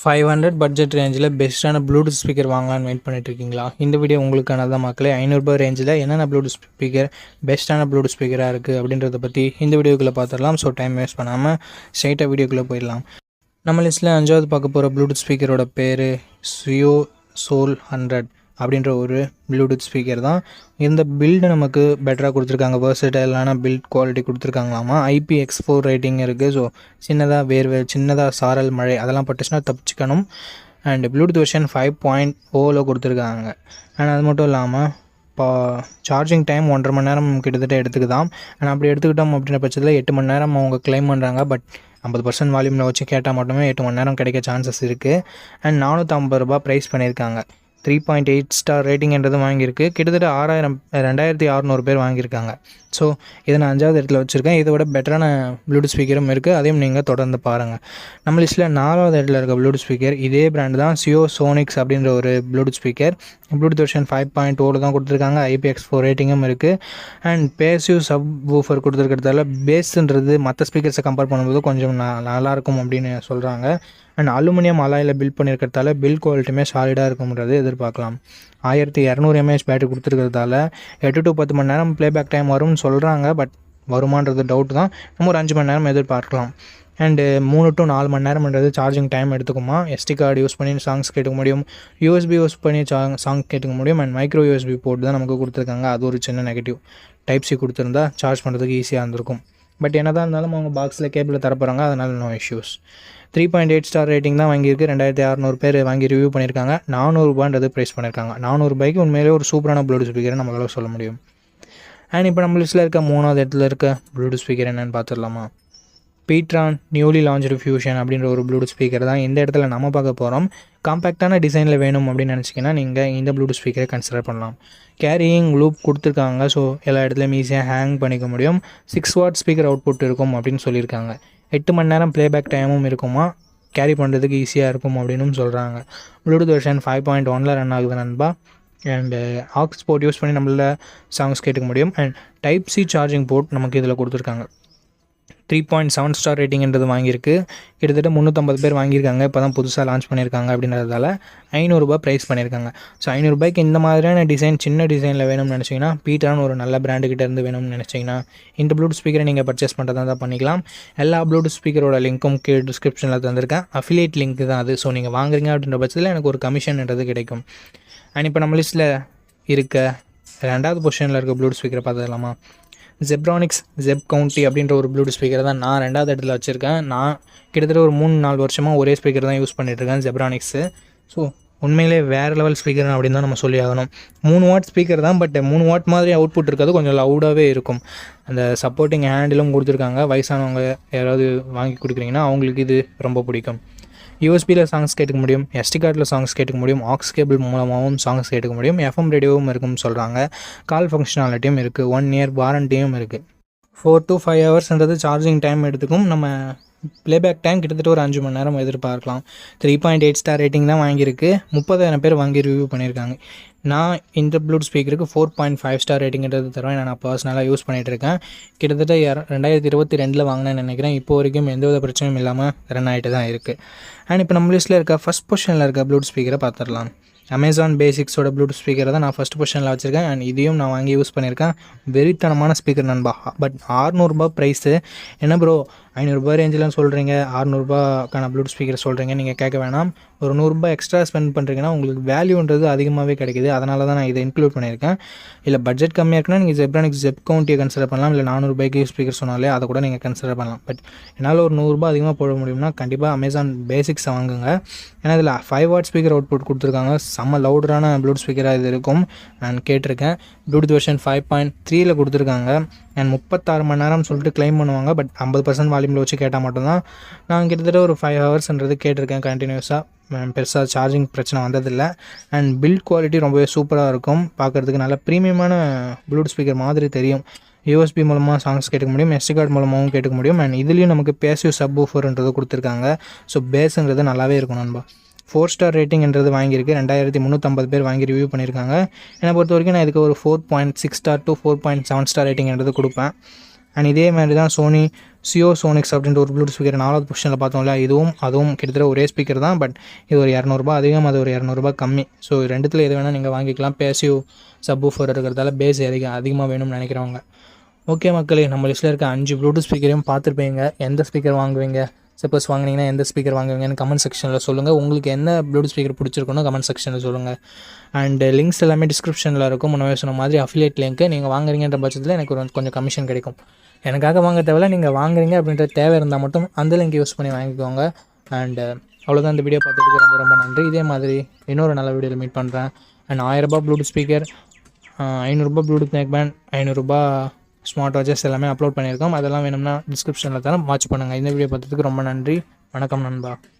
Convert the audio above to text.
Five hundred budget ரேஞ்சில் பெஸ்ட்டான Bluetooth speaker வாங்கலாம்னு வெயிட் பண்ணிட்டு இருக்கீங்களா இந்த வீடியோ உங்களுக்கான தான் மக்களே ஐநூறுபா ரேஞ்சில் என்னென்ன ப்ளூடூத் ஸ்பீக்கர் பெஸ்ட்டான ப்ளூடூத் ஸ்பீக்கராக இருக்குது அப்படின்றத பற்றி இந்த வீடியோக்குள்ளே பார்த்துடலாம் ஸோ டைம் வேஸ்ட் பண்ணாமல் ஸ்ட்ரைட்டாக வீடியோக்குள்ளே போயிடலாம். நம்ம லிஸ்ட்டில் அஞ்சாவது பார்க்க போகிற ப்ளூடூத் ஸ்பீக்கரோட பேர் சுயோ சோல் ஹண்ட்ரட் அப்படின்ற ஒரு ப்ளூடூத் ஸ்பீக்கர் தான். இந்த பில்டு நமக்கு பெட்டராக கொடுத்துருக்காங்க. வேர்சடைலான பில்ட் குவாலிட்டி கொடுத்துருக்காங்களாமா? ஐபி எக்ஸ் ஃபோர் ரேட்டிங் இருக்குது ஸோ சின்னதாக வேர்வை சின்னதாக சாரல் மழை அதெல்லாம் பட்டுச்சுன்னா தப்பிச்சுக்கணும். And Bluetooth version five point ஓவில் கொடுத்துருக்காங்க. அண்ட் அது மட்டும் இல்லாமல் இப்போ சார்ஜிங் டைம் ஒன்றரை மணி நேரம் கிட்டத்தட்ட எடுத்துக்குதான் அண்ட் அப்படி எடுத்துக்கிட்டோம் அப்படின்ற பட்சத்தில் எட்டு மணி நேரம் அவங்க க்ளைம் பண்ணுறாங்க பட் ஐம்பது பர்சன்ட் வால்யூமில் வச்சு கேட்டால் மட்டுமே எட்டு மணி நேரம் கிடைக்க சான்சஸ் இருக்குது அண்ட் நானூற்றம்பது ரூபா ப்ரைஸ் பண்ணியிருக்காங்க. த்ரீ பாயிண்ட் எயிட் ஸ்டார் ரேட்டிங்ன்றது வாங்கியிருக்கு. கிட்டத்தட்ட ஆறாயிரம் ரெண்டாயிரத்தி அறநூறு பேர் வாங்கியிருக்காங்க. ஸோ இதை நான் அஞ்சாவது இடத்துல வச்சுருக்கேன். இதை விட பெட்டரான ப்ளூடூத் ஸ்பீக்கரும் இருக்குது அதையும் நீங்கள் தொடர்ந்து பாருங்கள் நம்ம லிஸ்ட்டில் நாலாவது இடத்துல இருக்க ப்ளூடூத் ஸ்பீக்கர் இதே பிராண்டு தான் சியோ சோனிக்ஸ் அப்படின்ற ஒரு Bluetooth speaker Bluetooth version five point ஓடு தான் கொடுத்துருக்காங்க. ஐபிஎக்ஸ் ஃபோர் ரேட்டிங்கும் இருக்குது அண்ட் பேசிவ் சப் வூஃபர் கொடுத்துருக்கிறதால பேஸ்ன்றது மற்ற ஸ்பீக்கர்ஸை கம்பேர் பண்ணும்போது கொஞ்சம் ந- நல்லாயிருக்கும் அப்படின்னு சொல்கிறாங்க அண்ட் அலுமினியம் அலாயில் பில்ட் பண்ணியிருக்கிறதால பில் குவாலிட்டியுமே சாலிடாக இருக்கும்ன்றது எதிர்பார்க்கலாம். ஆயிரத்தி இரநூறு எம்ஏஹெச் பேட்டரி கொடுத்துருக்கிறதால எட்டு டு பத்து மணி நேரம் ப்ளேபேக் டைம் வரும்னு சொல்கிறாங்க பட் வருமானது டவுட் தான். நம்ம ஒரு அஞ்சு மணி நேரம் எதிர்பார்க்கலாம். அண்டு மூணு டு நாலு மணி நேரம்ன்றது சார்ஜிங் டைம் எடுத்துக்குமா? எஸ்டி கார்டு யூஸ் பண்ணி சாங்ஸ் கேட்டுக்க முடியும். யூஎஸ்பி யூஸ் பண்ணி சாங் சாங் கேட்டுக்க முடியும். அண்ட் மைக்ரோ யூஎஸ்பி போட்டு தான் நமக்கு கொடுத்துருக்காங்க. அது ஒரு சின்ன நெகட்டிவ் டைப் சி கொடுத்துருந்தா சார்ஜ் பண்ணுறதுக்கு ஈஸியாக இருந்திருக்கும். பட் என்ன தான் இருந்தாலும் அவங்க பாக்ஸில் கேபிளில் தரப்போகிறாங்க அதனால் no issues three point eight star rating தான் வாங்கியிருக்கு. ரெண்டாயிரத்தி அறநூறு பேர் வாங்கி ரிவ்யூ பண்ணியிருக்காங்க. நானூறுபான்றது ப்ரைஸ் பண்ணியிருக்காங்க. நானூறுபாய்க்கு உண்மையிலே ஒரு சூப்பரான ப்ளூடூத் ஸ்பீக்கரை நம்மளால சொல்ல முடியும். அண்ட் இப்போ நம்ம லிஸ்ட்டில் இருக்க மூணாவது இடத்துல இருக்க ப்ளூடூத் ஸ்பீக்கர் என்னென்னு பார்த்துடலாமா? பீட்ரான் நியூலி லான்ச்சு ஃபியூஷன் அப்படின்ற ஒரு ப்ளூடூத் ஸ்பீக்கர் தான் இந்த இடத்துல நம்ம பார்க்க போகிறோம் காம்பேக்டான டிசைனில் வேணும் அப்படின்னு நினச்சிங்கன்னா நீங்கள் இந்த ப்ளூடூத் ஸ்பீக்கரை கன்சிடர் பண்ணலாம். கேரியிங் லூப் கொடுத்துருக்காங்க. ஸோ எல்லா இடத்துலையும் ஈஸியாக ஹேங் பண்ணிக்க முடியும். சிக்ஸ் வாட் ஸ்பீக்கர் அவுட்புட் இருக்கும் அப்படின்னு சொல்லியிருக்காங்க. எட்டு மணி நேரம் ப்ளேபேக் டைமும் இருக்குமா? கேரி பண்ணுறதுக்கு ஈஸியாக இருக்கும் அப்படின்னும் சொல்கிறாங்க ப்ளூடூத் வெர்ஷன் ஃபைவ் பாயிண்ட் ஒனில் ரன் ஆகுது நண்பா. அண்டு ஆக்ஸ் போர்ட் யூஸ் பண்ணி நம்மள சாங்ஸ் கேட்டுக்க முடியும். And type C charging port நமக்கு இதில் கொடுத்துருக்காங்க. த்ரீ பாயிண்ட் செவன் ஸ்டார் ரேட்டிங்ன்றது வாங்கியிருக்கு. கிட்டத்தட்ட முந்நூற்றம்பது பேர் வாங்கியிருக்காங்க. இப்போ தான் புதுசாக லான்ச் பண்ணியிருக்காங்க அப்படின்றதால ஐநூறுரூபா ப்ரைஸ் பண்ணியிருக்காங்க. ஸோ ஐநூறுபாய்க்கு இந்த மாதிரியான டிசைன் சின்ன டிசைனில் வேணும்னு நினச்சிங்கன்னா பீட்டான்னு ஒரு நல்ல பிராண்டு இருந்து வேணும்னு நினச்சிங்கன்னா இந்த ப்ளூடூத் ஸ்பீக்கரை நீங்கள் பர்ச்சேஸ் பண்ணுறதா தான் பண்ணிக்கலாம். எல்லா ப்ளூடூத் ஸ்பீக்கரோட லிங்க்கும் கீழே டிஸ்கிரிப்ஷனில் தந்திருக்கேன். அஃபிலியேட் லிங்க் தான் அது. ஸோ நீங்கள் வாங்குறீங்க அப்படின்ற பட்சத்தில் எனக்கு ஒரு கமிஷன்ன்றது கிடைக்கும். அண்ட் இப்போ நம்ம லிஸ்ட்டில் இருக்க ரெண்டாவது பொசிஷனில் இருக்க ப்ளூடூத் ஸ்பீக்கரை பார்த்துக்கலாமா? ஜெப்ரானிக்ஸ் ஜெப் கவுண்டி அப்படின்ற ஒரு ப்ளூடூத் ஸ்பீக்கர் தான் நான் ரெண்டாவது இடத்துல வச்சுருக்கேன். நான் கிட்டத்தட்ட ஒரு மூணு நாலு வருஷமாக ஒரே ஸ்பீக்கர் தான் யூஸ் பண்ணிகிட்ருக்கேன் ஜெப்ரானிக்ஸு ஸோ உண்மையிலே வேறு லெவல் ஸ்பீக்கர் அப்படின்னு தான் நம்ம சொல்லி ஆகணும். மூணு வாட் ஸ்பீக்கர் தான் பட் மூணு வாட் மாதிரி அவுட்புட் இருக்கிறது கொஞ்சம் லவுடாகவே இருக்கும். அந்த சப்போர்ட்டிங் ஹேண்டிலும் கொடுத்துருக்காங்க. வயசானவங்க யாராவது வாங்கி கொடுக்குறீங்கன்னா அவங்களுக்கு இது ரொம்ப பிடிக்கும். யூஎஸ்பியில் சாங்ஸ் கேட்டுக்க முடியும் எஸ்டி கார்டில் சாங்ஸ் கேட்டுக்க முடியும் ஆக்ஸ் கேபிள் மூலமாகவும் சாங்ஸ் கேட்டுக்க முடியும். எஃப்எம் ரேடியோவும் இருக்கும்னு சொல்கிறாங்க கால் ஃபங்க்ஷனாலிட்டியும் இருக்குது ஒன் இயர் வாரண்டியும் இருக்குது ஃபோர் டு ஃபைவ் ஹவர்ஸ்ன்றது சார்ஜிங் டைம் எடுத்துக்கும். நம்ம ப்ளேபேக் டைம் கிட்டத்தட்ட ஒரு அஞ்சு மணி நேரம் எதிர்பார்க்கலாம். Three point eight star rating தான் வாங்கியிருக்கு. முப்பதாயிரம் பேர் வாங்கி ரிவ்யூ பண்ணியிருக்காங்க. நான் இந்த ப்ளூட் ஸ்பீக்கருக்கு ஃபோர் பாயிண்ட் ஃபைவ் ஸ்டார் ரேட்டிங்கிறது தருவேன். நான் பர்சனலாக யூஸ் பண்ணிகிட்டு இருக்கேன் கிட்டத்தட்ட இர- ரெண்டாயிரத்தி இருபத்தி ரெண்டில் வாங்கினேன்னு நினைக்கிறேன். இப்போ வரைக்கும் எந்த வித பிரச்சனையும் இல்லாமல் ரன் ஆகிட்டு தான் இருக்குது அண்ட் இப்போ நம்ம லிஸ்ட்டில் இருக்க ஃபஸ்ட் பொசிஷனில் இருக்க ப்ளூட் ஸ்பீக்கரை பார்த்துடலாம். அமேசான் பேசிக்ஸோட ப்ளூடூத் ஸ்பீக்கரை தான் நான் ஃபஸ்ட் பொசிஷனில் வச்சுருக்கேன். அண்ட் இதையும் நான் வாங்கி யூஸ் பண்ணியிருக்கேன் வெறித்தனமான ஸ்பீக்கர் நண்பா. பட் ஆறுநூறுபா ப்ரைஸு என்ன ப்ரோ ஐநூறுரூபா ரேஞ்சில் சொல்கிறீங்க ஆறுநூறுபாக்கான ப்ளூடூத் ஸ்பீக்கர் சொல்கிறீங்க நீங்கள் கேட்க வேணாம். ஒரு நூறுரூபா எக்ஸ்ட்ரா ஸ்பெண்ட் பண்ணுறீங்கன்னா உங்களுக்கு வேல்யூன்றது அதிகமாகவே கிடைக்குது. அதனால தான் நான் இதை இன்க்ளூட் பண்ணியிருக்கேன் இல்லை பட்ஜெட் கம்மியாக இருக்குன்னா நீங்கள் ஜெப்ரானிக்ஸ் ஜெப் கவுண்டியை கன்சிடர் பண்ணலாம். இல்லை நானூறுபாய்க்கு ஸ்பீக்கர் சொன்னாலே அதை கூட நீங்கள் கன்சிடர் பண்ணலாம். பட் என்னால் ஒரு நூறுரூபா அதிகமாக போட முடியும்னா கண்டிப்பாக அமேசான் பேசிக்ஸை வாங்குங்க. ஏன்னா இதில் ஃபைவ் வாட் ஸ்பீக்கர் அவுட்புட் கொடுத்துருக்காங்க. செம்ம லவுடரான ப்ளூடூத் ஸ்பீக்கராக இது இருக்கும். நான் கேட்டிருக்கேன். ப்ளூடூத் வெர்ஷன் ஃபைவ் பாயிண்ட் த்ரீயில் கொடுத்துருக்காங்க. அண்ட் முப்பத்தாறு மணி நேரம் சொல்லிட்டு க்ளைம் பண்ணுவாங்க. பட் ஐம்பது பர்சன்ட் வால்யூமில் வச்சு கேட்டால் மட்டும்தான். நான் கிட்டத்தட்ட ஒரு ஃபைவ் ஹவர்ஸ்ன்றது கேட்டிருக்கேன் கண்டினியூஸாக பெருசாக சார்ஜிங் பிரச்சனை வந்ததில்லை. அண்ட் பில்ட் குவாலிட்டி ரொம்பவே சூப்பராக இருக்கும். பார்க்குறதுக்கு நல்ல ப்ரீமியமான ப்ளூடூத் ஸ்பீக்கர் மாதிரி தெரியும். யூஎஸ்பி மூலமாக சாங்ஸ் கேட்க முடியும். எஸ்டி கார்டு மூலமாகவும் கேட்க முடியும். அண்ட் இதுலேயும் நமக்கு பேசிவ் சப் ஊஃபர்ன்றது கொடுத்துருக்காங்க. ஸோ பேஸுங்கிறது நல்லாவே இருக்கும் நண்பா. ஃபோர் ஸ்டார் ரேட்டிங்ன்றது வாங்கியிருக்கு. ரெண்டாயிரத்தி முந்நூற்றம்பது பேர் வாங்கி ரிவ்யூ பண்ணியிருக்காங்க. என்னை பொறுத்த வரைக்கும் நான் இதுக்கு ஒரு four point six star to four point seven star ரேட்டிங்ன்றது கொடுப்பேன். அண்ட் இதே மாதிரி தான் சோனி சியோ சோனிக்ஸ் அப்படின்ற ஒரு ப்ளூடூத் ஸ்பீக்கர் நாலாவது பொசிஷனில் பார்த்தோம்ல இதுவும் அதுவும் கிட்டத்தட்ட ஒரே ஸ்பீக்கர் தான். பட் இது ஒரு இரநூறுபா அதிகம் அது ஒரு இரநூறுபா கம்மி. ஸோ ரெண்டுத்தில் எது வேணால் நீங்கள் வாங்கிக்கலாம். பேசிவ் சப் ஃபோர் இருக்கிறதால பேஸ் அதிகம் அதிகமாக வேணும்னு நினைக்கிறவங்க. ஓகே மக்களே நம்ம லிஸ்ட்டில் இருக்க அஞ்சு ப்ளூடூத் ஸ்பீக்கரையும் பார்த்துருப்பீங்க. எந்த ஸ்பீக்கர் வாங்குவீங்க? சப்போஸ் வாங்கினீங்கன்னா எந்த ஸ்பீக்கர் வாங்குவீங்கன்னு கமெண்ட் செக்ஷனில் சொல்லுங்கள் உங்களுக்கு என்ன ப்ளூடூத் ஸ்பீக்கர் பிடிச்சிருக்கணும் கமெண்ட் செக்ஷனில் சொல்லுங்கள் அண்ட் லிங்க்ஸ் எல்லாமே டிஸ்கிரிப்ஷனில் இருக்கும். முன்னவே சொன்ன மாதிரி அஃபிலியேட் லிங்க்கு நீங்கள் வாங்குறீங்கன்ற பட்சத்தில் எனக்கு ஒரு கொஞ்சம் கமிஷன் கிடைக்கும். எனக்காக வாங்க தேவையில்ல. நீங்கள் வாங்குறீங்க அப்படின்ற தேவை இருந்தால் மட்டும் அந்த லிங்க் யூஸ் பண்ணி வாங்கிக்கோங்க. அண்டு அவ்வளோதான் இந்த வீடியோ பார்த்ததுக்கு ரொம்ப ரொம்ப நன்றி. இதே மாதிரி இன்னொரு நல்ல வீடியோவில் மீட் பண்ணுறேன் அண்ட் ஆயிரரூபா ப்ளூடூத் ஸ்பீக்கர் ஐநூறுரூபா ப்ளூடூத் நெக் பேண்ட் ஐநூறுரூபா ஸ்மார்ட் வாட்சஸ் எல்லாமே அப்லோட் பண்ணியிருக்கோம். அதெல்லாம் வேணும்னா டிஸ்கிரிப்ஷனில் தரேன் வாட்ச் பண்ணுங்கள் இந்த வீடியோ பார்த்ததுக்கு ரொம்ப நன்றி. வணக்கம் நண்பா.